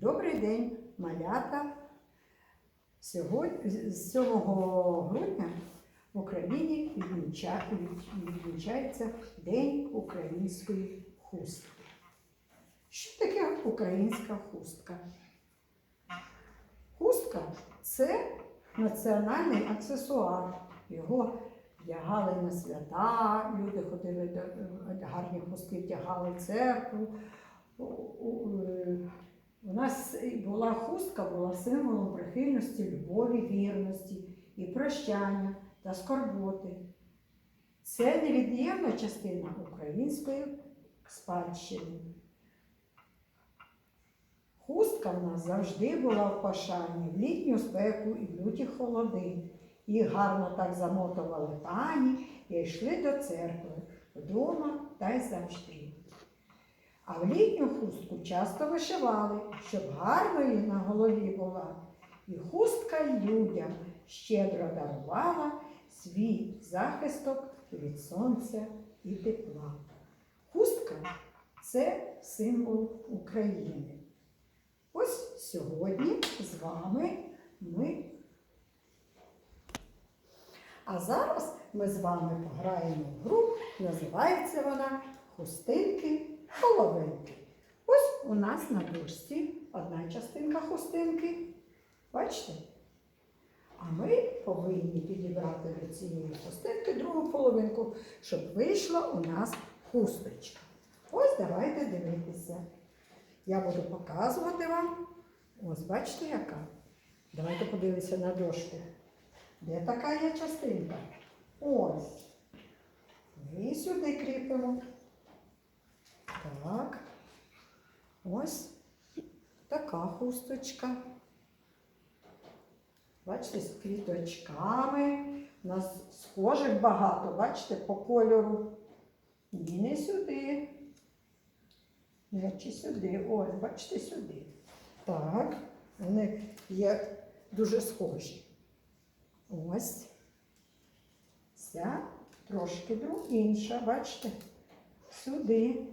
Добрий день, малята. Сьогодні, з 7 грудня в Україні відміча- відмічається День української хустки. Що таке українська хустка? Хустка це національний аксесуар. Його вдягали на свята, люди ходили гарні хустки, вдягали церкву. У- нас була хустка, була символом прихильності, любові, вірності і прощання та скорботи. Це невід'ємна частина української спадщини. Хустка в нас завжди була в пашані в літню спеку і в люті холоди. Їх гарно так замотували пані і йшли до церкви вдома та й завжди. А в літню хустку часто вишивали, щоб гарно їй на голові була. І хустка людям щедро дарувала свій захисток від сонця і тепла. Хустка це символ України. Ось сьогодні з вами ми. А зараз ми з вами пограємо в гру, називається вона Хустинки половинки. Ось у нас на дошці одна частинка хустинки. Бачите? А ми повинні підібрати до цієї хустинки другу половинку, щоб вийшла у нас хусточка. Ось давайте дивитися. Я буду показувати вам. Ось бачите, яка? Давайте подивимося на дошку. Де така є частинка? Ось. Ми сюди кріпимо. Так. Ось така хусточка. Бачите, з квіточками. У нас схожих багато, бачите, по кольору. Ні, не сюди. Чи сюди. Ось, бачите, сюди. Так, вони є дуже схожі. Ось. Ця трошки інша, бачите? Сюди.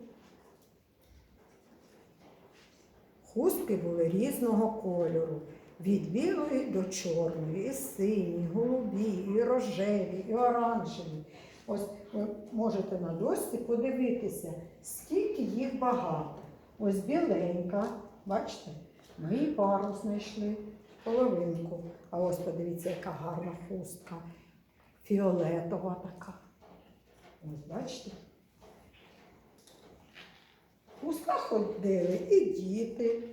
Хустки були різного кольору. Від білої до чорної, і сині, голубі, і рожеві, і оранжеві. Ось ви можете на дошці подивитися, скільки їх багато. Ось біленька, бачите, ми і пару знайшли, половинку. А ось подивіться, яка гарна хустка. Фіолетова така. Ось бачите. Хустка ходили і діти,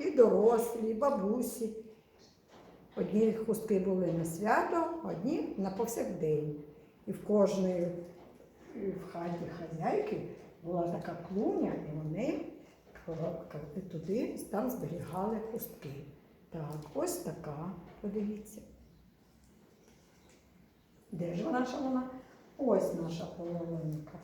і дорослі, і бабусі. Одні хустки були на свято, одні на повсякдень. І в кожної в хаті хазяйки була така клуня, і вони туди там зберігали хустки. Так, ось така, подивіться. Де ж наша вона? Ось наша половинка.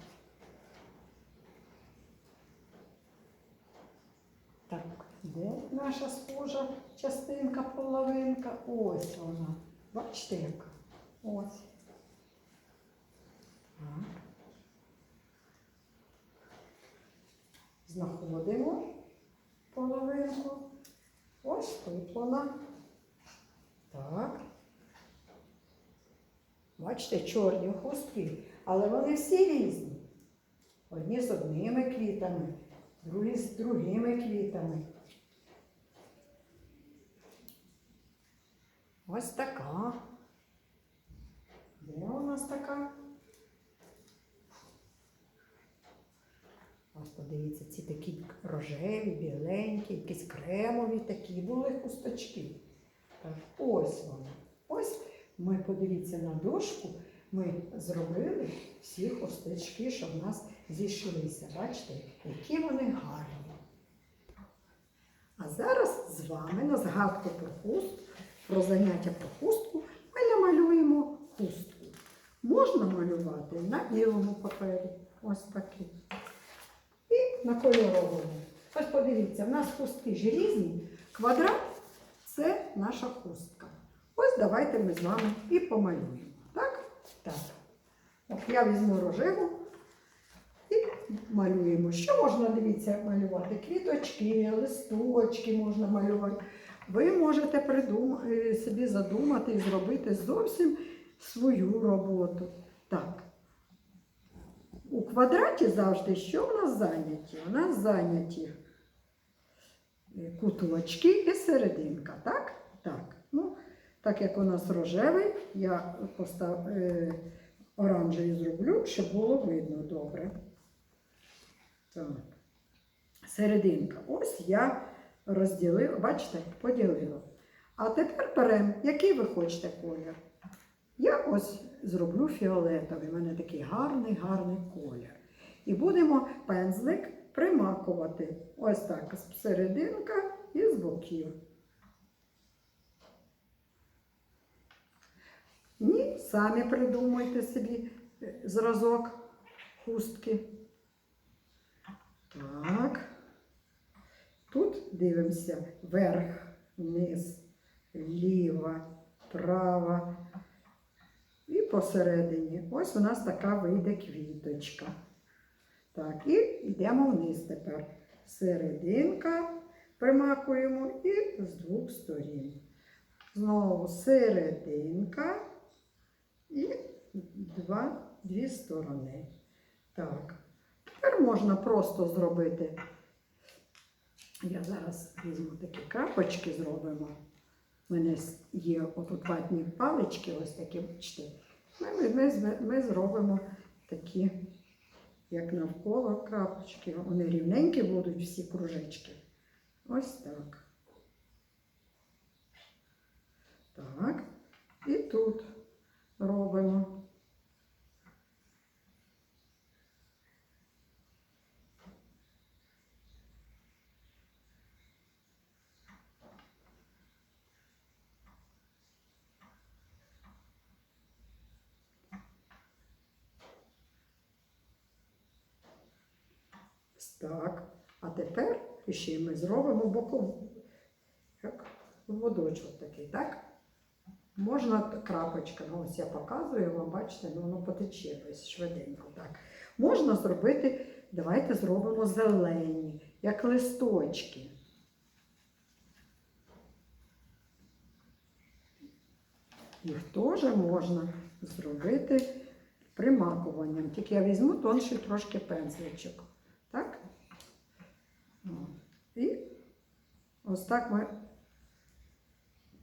Так, де наша схожа частинка, половинка? Ось вона. Бачите яка? Ось. Знаходимо половинку. Ось тут вона. Так. Бачите, чорні хустки, але вони всі різні. Одні з одними квітами, другі з другими квітами. Ось така. Де у нас така? Ось подивіться, ці такі рожеві, біленькі, якісь кремові такі були хусточки. Так, ось вона. Ось ми подивіться на дошку, ми зробили всі хусточки, що в нас зійшлися. Бачите, які вони гарні. А зараз з вами на згадку про хуст, про заняття про хустку, ми намалюємо хустку. Можна малювати на білому папері, ось такі. І на кольоровому. Ось подивіться, в нас хустки ж різні. Квадрат це наша хустка. Ось давайте ми з вами і помалюємо. Так? Так. От я візьму рожеву малюємо. Що можна, дивіться, малювати? Квіточки, листочки можна малювати. Ви можете придум... е, собі задумати і зробити зовсім свою роботу. Так. У квадраті завжди що в нас зайняті? У нас зайняті е, куточки і серединка, так? Так. Ну, так як у нас рожевий, я постав, е, оранжевий зроблю, щоб було видно добре. Так. Серединка. Ось я розділила, бачите, поділила. А тепер беремо, який ви хочете колір. Я ось зроблю фіолетовий. У мене такий гарний, гарний колір. І будемо пензлик примакувати. Ось так, серединка і з боків. Ні, самі придумайте собі е, зразок хустки. Так. Тут дивимося вверх, вниз, ліва, права. І посередині. Ось у нас така вийде квіточка. Так, і йдемо вниз тепер. Серединка примакуємо і з двох сторін. Знову серединка і два, дві сторони. Так. Тепер можна просто зробити. Я зараз візьму такі крапочки, зробимо. У мене є отут ватні палички, ось такі, бачите. Ми, ми, ми, ми зробимо такі, як навколо крапочки. Вони рівненькі будуть всі кружечки. Ось так. Так. І тут робимо. Ось Так. А тепер ще ми зробимо бокову. Як водочок такий, так? Можна крапочка, ну ось я показую вам, бачите, ну воно потече ось швиденько. Так. Можна зробити, давайте зробимо зелені, як листочки. Їх теж можна зробити примакуванням. Тільки я візьму тонший трошки пензличок. Так? От. І ось так ми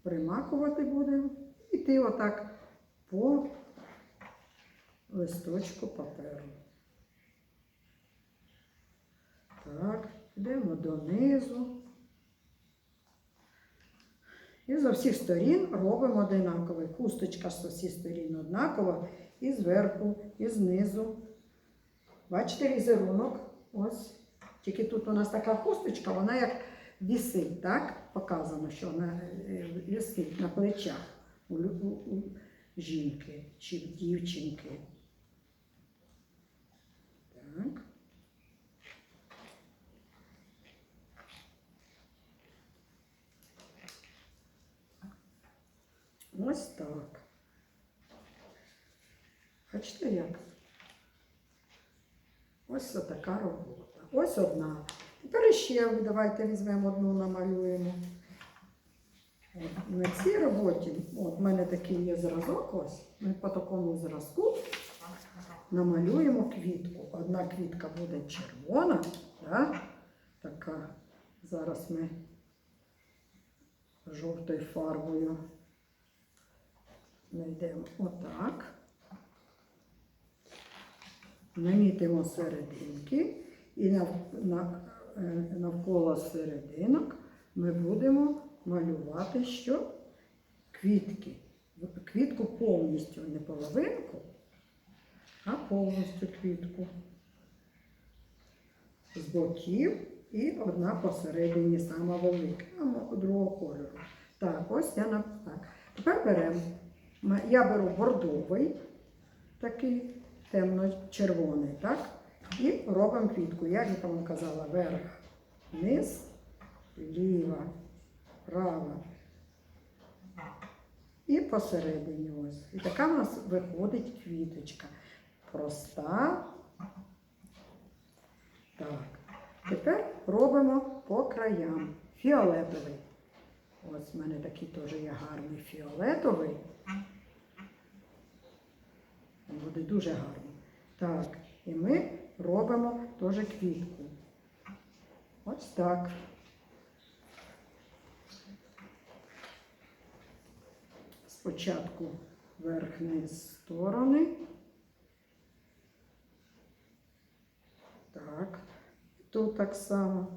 примакувати будемо. Іти отак по листочку паперу. Так, йдемо донизу. І з всіх сторін робимо одинаковий. Хусточка з усіх сторін однакова. І зверху, і знизу. Бачите візерунок? Ось. Тільки тут у нас така хусточка, вона як вісить, так? Показано, що вона е, вісить на плечах у, у, у жінки чи в дівчинки. Так. Ось так. Бачите як? Ось така робота. Ось одна. Тепер ще давайте візьмемо одну, намалюємо. На цій роботі, от в мене такий є зразок, ось. Ми по такому зразку намалюємо квітку. Одна квітка буде червона, да? така. Зараз ми жовтою фарбою знайдемо отак. Намітимо серединки і на- е, навколо серединок ми будемо малювати що? Квітки. Квітку повністю, не половинку, а повністю квітку. З боків і одна посередині сама велика, другого кольору. Так, ось я на так. Тепер беремо. Я беру бордовий, такий темно-червоний, так? І робимо квітку. Як я вам казала, вверх, вниз, ліва, права. І посередині ось. І така в нас виходить квіточка. Проста, Так. Тепер робимо по краям. Фіолетовий. Ось в мене такий теж є гарний фіолетовий. Він буде дуже гарний. Так, і ми робимо теж квітку. Ось так. Спочатку верх-низ сторони. Так, тут так само.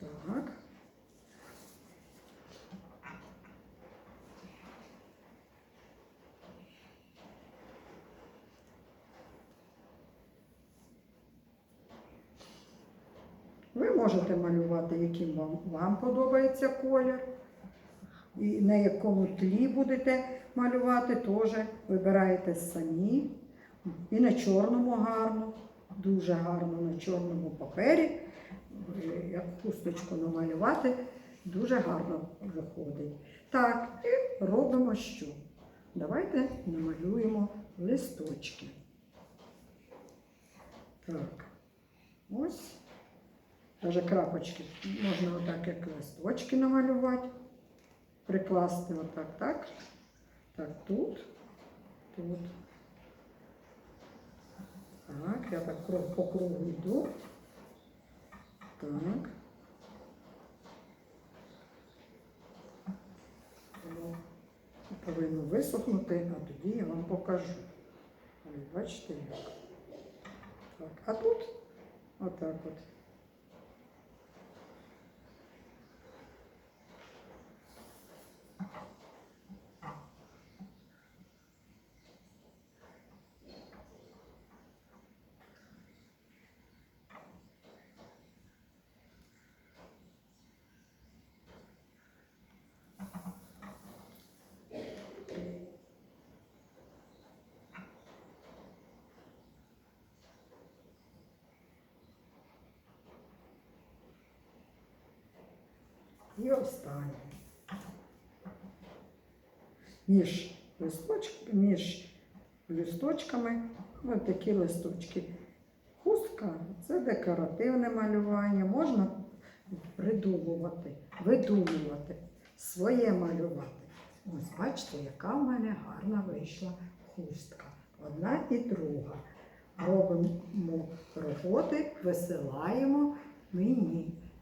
Так. Можете малювати, яким вам, вам подобається колір. І на якому тлі будете малювати, теж вибираєте самі. І на чорному гарно, дуже гарно на чорному папері. Е, Як хусточку намалювати, дуже гарно виходить. Так, і робимо що? Давайте намалюємо листочки. Так, ось. Даже крапочки можна отак, як листочки намалювати, прикласти отак, так. Так, тут, тут. Так, я так по кругу йду. Так. Повинно висохнути, а тоді я вам покажу. Бачите як. Так, а тут отак от. І останнє. Між, листоч... між листочками ось такі листочки. Хустка це декоративне малювання. Можна придумувати, видумувати, своє малювати. Ось бачите, яка в мене гарна вийшла хустка. Одна і друга. Робимо роботи, висилаємо мені.